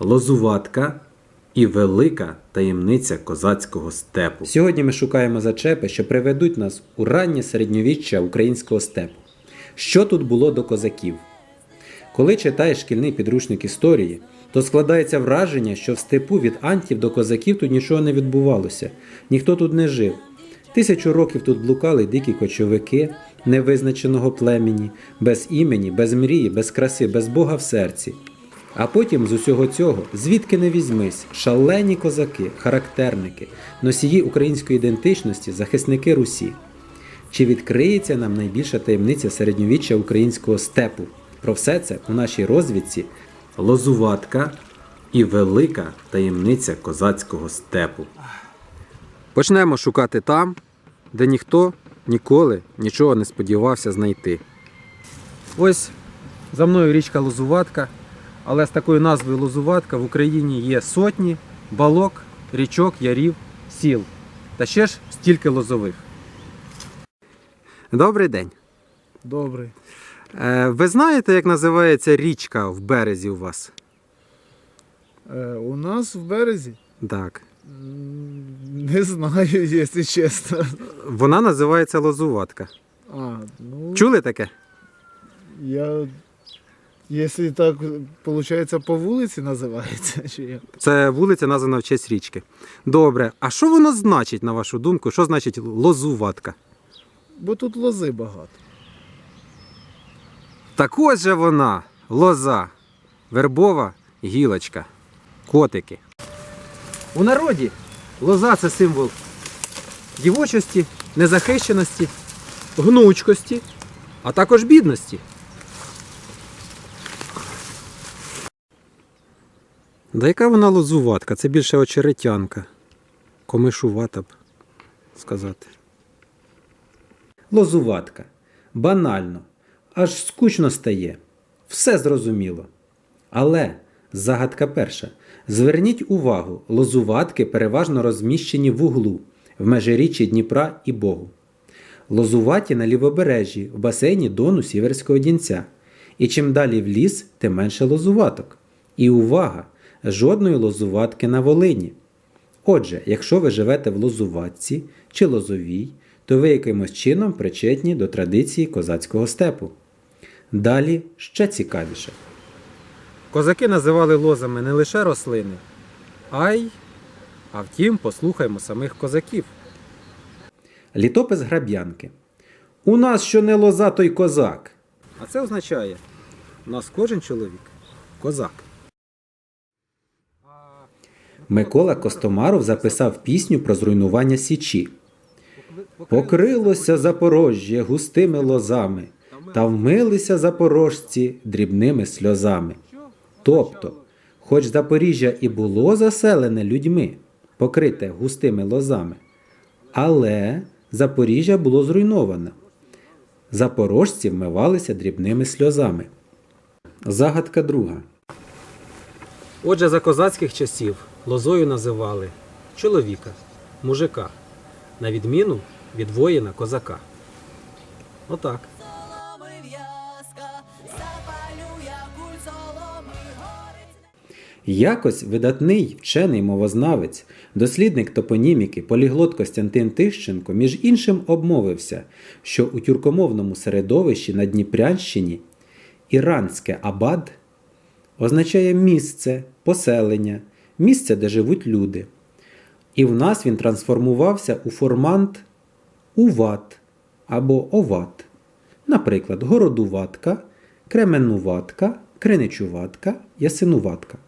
лозуватка і велика таємниця козацького степу. Сьогодні ми шукаємо зачепи, що приведуть нас у раннє середньовіччя українського степу. Що тут було до козаків? Коли читаєш шкільний підручник історії, то складається враження, що в степу від антів до козаків тут нічого не відбувалося, ніхто тут не жив. Тисячу років тут блукали дикі кочовики невизначеного племені, без імені, без мрії, без краси, без Бога в серці. А потім з усього цього, звідки не візьмись, шалені козаки, характерники, носії української ідентичності, захисники Русі. Чи відкриється нам найбільша таємниця середньовіччя українського степу? Про все це у нашій розвідці лозуватка і велика таємниця козацького степу. Почнемо шукати там, де ніхто ніколи нічого не сподівався знайти. Ось за мною річка Лозуватка, але з такою назвою Лозуватка в Україні є сотні балок, річок, ярів, сіл. Та ще ж стільки лозових. Добрий день. Добрий. Е, Ви знаєте, як називається річка в березі у вас? Е, у нас в березі? Так. Не знаю, якщо чесно. Вона називається Лозуватка. А, ну, Чули таке? я. Якщо так, виходить, по вулиці називається, чи як? Це вулиця названа в честь річки. Добре. А що воно значить, на вашу думку? Що значить лозуватка? Бо тут лози багато. Так ось же вона, лоза, вербова гілочка, котики. У народі лоза це символ дівочості, незахищеності, гнучкості, а також бідності. Да яка вона лозуватка? Це більше очеретянка. Комишувата б сказати. Лозуватка. Банально. Аж скучно стає. Все зрозуміло. Але загадка перша. Зверніть увагу, лозуватки переважно розміщені в углу, в межиріччі Дніпра і Богу. Лозуваті на лівобережжі, в басейні Дону Сіверського Дінця. І чим далі в ліс, тим менше лозуваток. І увага! Жодної лозуватки на Волині. Отже, якщо ви живете в Лозуватці чи Лозовій, то ви якимось чином причетні до традиції козацького степу. Далі ще цікавіше. Козаки називали лозами не лише рослини, а й. А втім, послухаймо самих козаків. Літопис граб'янки. У нас що не лоза, то й козак. А це означає, у нас кожен чоловік козак. Микола Костомаров записав пісню про зруйнування Січі. Покрилося Запорожжя густими лозами, та вмилися запорожці дрібними сльозами. Тобто, хоч Запоріжжя і було заселене людьми, покрите густими лозами, але Запоріжжя було зруйновано. Запорожці вмивалися дрібними сльозами. Загадка друга. Отже, за козацьких часів лозою називали чоловіка, мужика, на відміну від воїна козака. Отак. Якось видатний вчений мовознавець, дослідник топоніміки, поліглот Костянтин Тищенко, між іншим обмовився, що у тюркомовному середовищі на Дніпрянщині іранське абад означає місце, поселення, місце, де живуть люди. І в нас він трансформувався у формант уват або оват. Наприклад, городуватка, кременуватка, криничуватка, ясинуватка.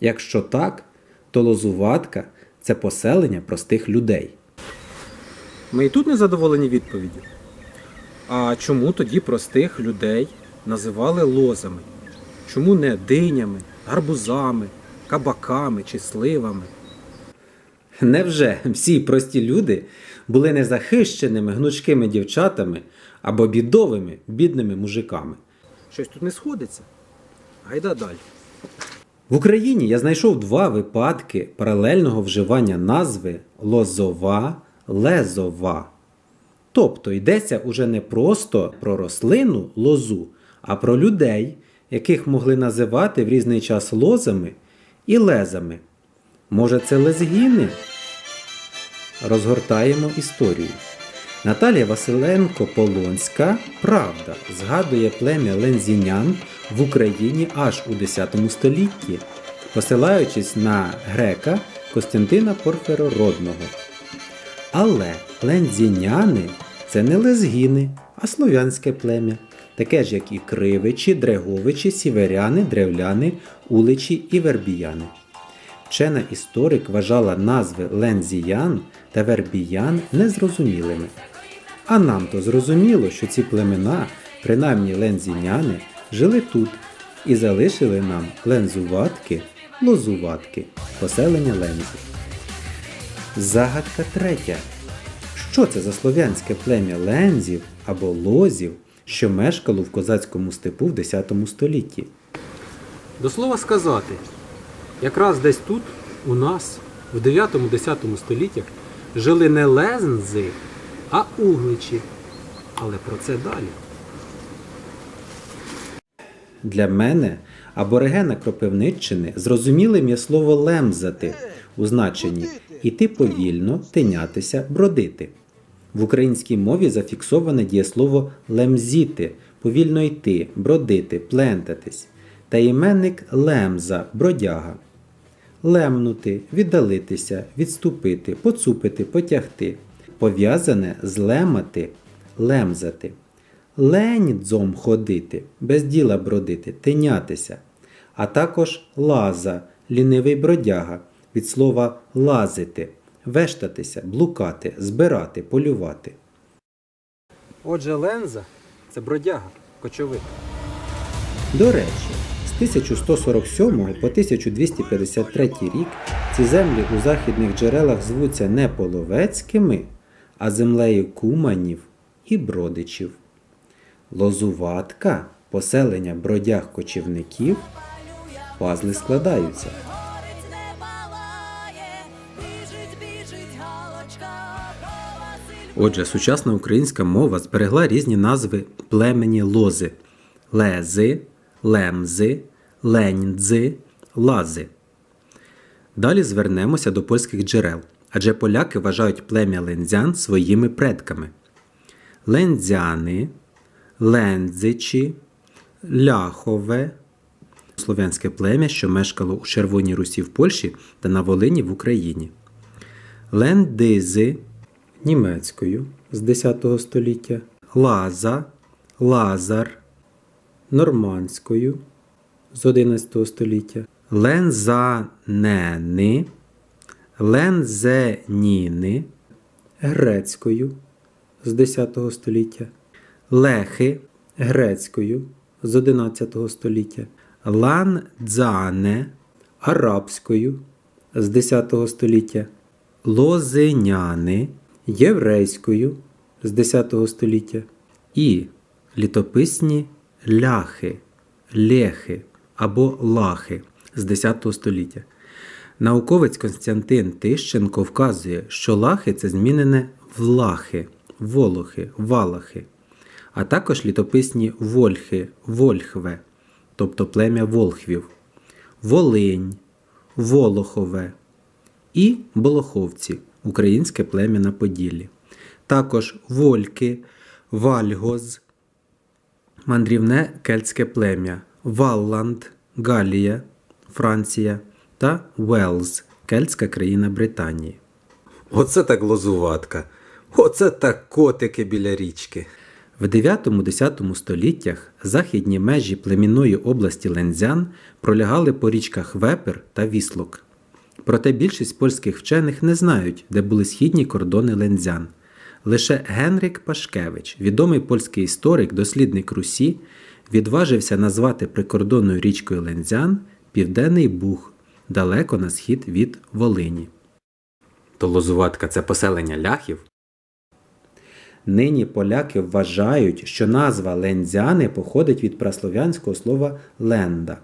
Якщо так, то лозуватка це поселення простих людей. Ми і тут не задоволені відповіддю. А чому тоді простих людей називали лозами? Чому не динями, гарбузами, кабаками чи сливами? Невже всі прості люди були незахищеними гнучкими дівчатами або бідовими бідними мужиками? Щось тут не сходиться. Гайда далі. В Україні я знайшов два випадки паралельного вживання назви лозова, лезова. Тобто йдеться уже не просто про рослину лозу, а про людей, яких могли називати в різний час лозами і лезами. Може, це лезгіни? Розгортаємо історію. Наталія Василенко Полонська Правда згадує плем'я лензінян в Україні аж у X столітті, посилаючись на грека Костянтина Порфирородного. Але лензіняни це не лезгіни, а слов'янське плем'я, таке ж як і кривичі, дреговичі, сіверяни, древляни, уличі і вербіяни. Вчена історик вважала назви лензіян та вербіян незрозумілими. А нам то зрозуміло, що ці племена, принаймні лензіняни, жили тут і залишили нам лензуватки, лозуватки, поселення лензів. Загадка третя. Що це за слов'янське плем'я лензів або лозів, що мешкало в козацькому степу в X столітті? До слова сказати, якраз десь тут, у нас, в 9-10 століттях, жили не лензи, а угличі. Але про це далі. Для мене, аборигена Кропивниччини, зрозумілим є слово лемзати у значенні іти повільно, тинятися, бродити. В українській мові зафіксоване дієслово лемзіти, повільно йти, бродити, плентатись, та іменник лемза, бродяга. Лемнути, віддалитися, відступити, поцупити, потягти. Пов'язане з лемати, лемзати. Лень дзом ходити, без діла бродити, тинятися. А також лаза, лінивий бродяга, від слова лазити, вештатися, блукати, збирати, полювати. Отже, ленза це бродяга, кочовик. До речі, з 1147 по 1253 рік ці землі у західних джерелах звуться не половецькими, а землею куманів і бродичів. Лозуватка, поселення бродяг-кочівників, пазли складаються. Отже, сучасна українська мова зберегла різні назви племені лози: лези, лемзи, леньдзи, лази. Далі звернемося до польських джерел, адже поляки вважають плем'я лензян своїми предками. Лензяни, лендзичі, ляхове слов'янське плем'я, що мешкало у Червоній Русі в Польщі та на Волині в Україні. Лендизи німецькою з 10 століття, Лаза, Лазар нормандською з 11 століття, Лензанени, Лензеніни грецькою з 10 століття, Лехи грецькою з 11 століття, Ландзане арабською з 10 століття, лозиняни єврейською з 10 століття і літописні ляхи, лехи або лахи з 10 століття. Науковець Константин Тищенко вказує, що лахи це змінене в лахи, волохи, валахи, а також літописні вольхи, вольхве, тобто плем'я волхвів, Волинь, Волохове і Болоховці, українське плем'я на Поділлі. Також Вольки, Вальгоз, мандрівне кельтське плем'я, Валланд, Галія, Франція та Уелз, кельтська країна Британії. Оце так лозуватка. Оце так котики біля річки. В 9-10 століттях західні межі племінної області Лензян пролягали по річках Вепер та Віслок. Проте більшість польських вчених не знають, де були східні кордони Лензян. Лише Генрик Пашкевич, відомий польський історик, дослідник Русі, відважився назвати прикордонною річкою Лензян Південний Буг, далеко на схід від Волині. То лозуватка це поселення ляхів? Нині поляки вважають, що назва лензяни походить від праслов'янського слова ленда,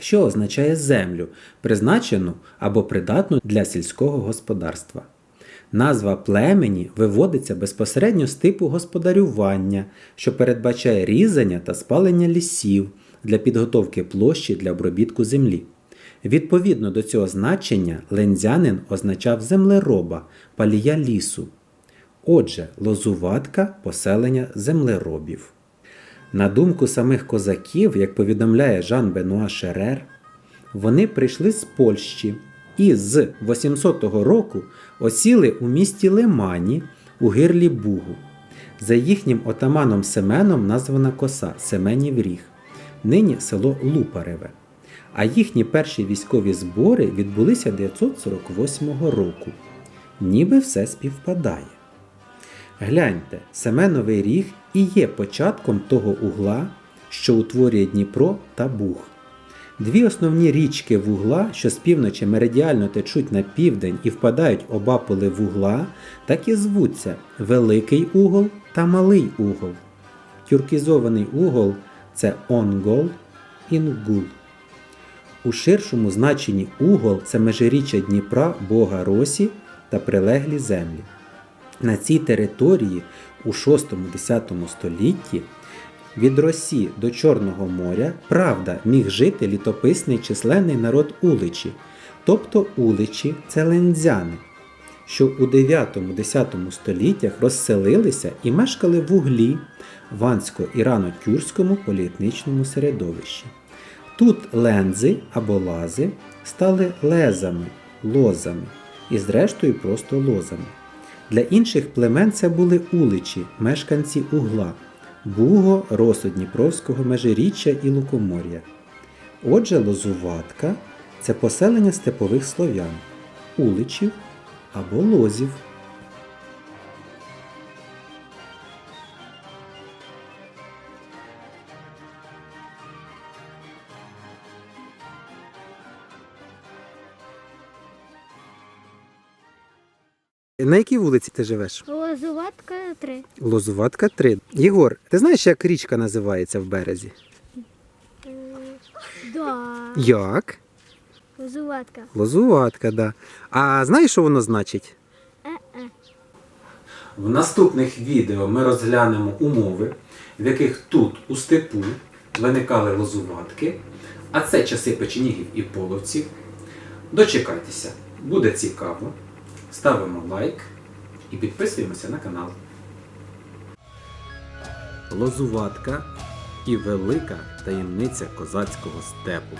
що означає землю, призначену або придатну для сільського господарства. Назва племені виводиться безпосередньо з типу господарювання, що передбачає різання та спалення лісів для підготовки площі для обробітку землі. Відповідно до цього значення лензянин означав землероба, палія лісу. Отже, лозуватка поселення землеробів. На думку самих козаків, як повідомляє Жан Бенуа Шерер, вони прийшли з Польщі і з 800 року осіли у місті Лимані у гирлі Бугу. За їхнім отаманом Семеном названа коса Семенів Ріг, нині село Лупареве. А їхні перші військові збори відбулися 948 року. Ніби все співпадає. Гляньте, Семеновий ріг і є початком того угла, що утворює Дніпро та Буг. Дві основні річки вугла, що з півночі меридіально течуть на південь і впадають обаполи вугла, так і звуться Великий угол та Малий угол. Тюркізований угол це онгол, інгул. У ширшому значенні угол це межиріччя Дніпра, Бога Росі та прилеглі землі. На цій території у 6-10 столітті від Росі до Чорного моря, правда, міг жити літописний численний народ Уличі, тобто Уличі це лензяни, що у 9-10 століттях розселилися і мешкали в углі в Ансько-Ірано-Тюркському поліетнічному середовищі. Тут лензи або лази стали лезами, лозами і зрештою просто лозами. Для інших племен це були уличі, мешканці угла, Буго, Росу Дніпровського межиріччя і Лукомор'я. Отже, лозуватка це поселення степових слов'ян, уличів або лозів. На якій вулиці ти живеш? Лозуватка 3. Лозуватка 3. Єгор, ти знаєш, як річка називається в березі? Да. Як? Лозуватка. Лозуватка, да. А знаєш, що воно значить? Е-е. В наступних відео ми розглянемо умови, в яких тут, у степу, виникали лозуватки, а це часи печенігів і половців. Дочекайтеся, буде цікаво. Ставимо лайк і підписуємося на канал. Лозуватка і велика таємниця козацького степу.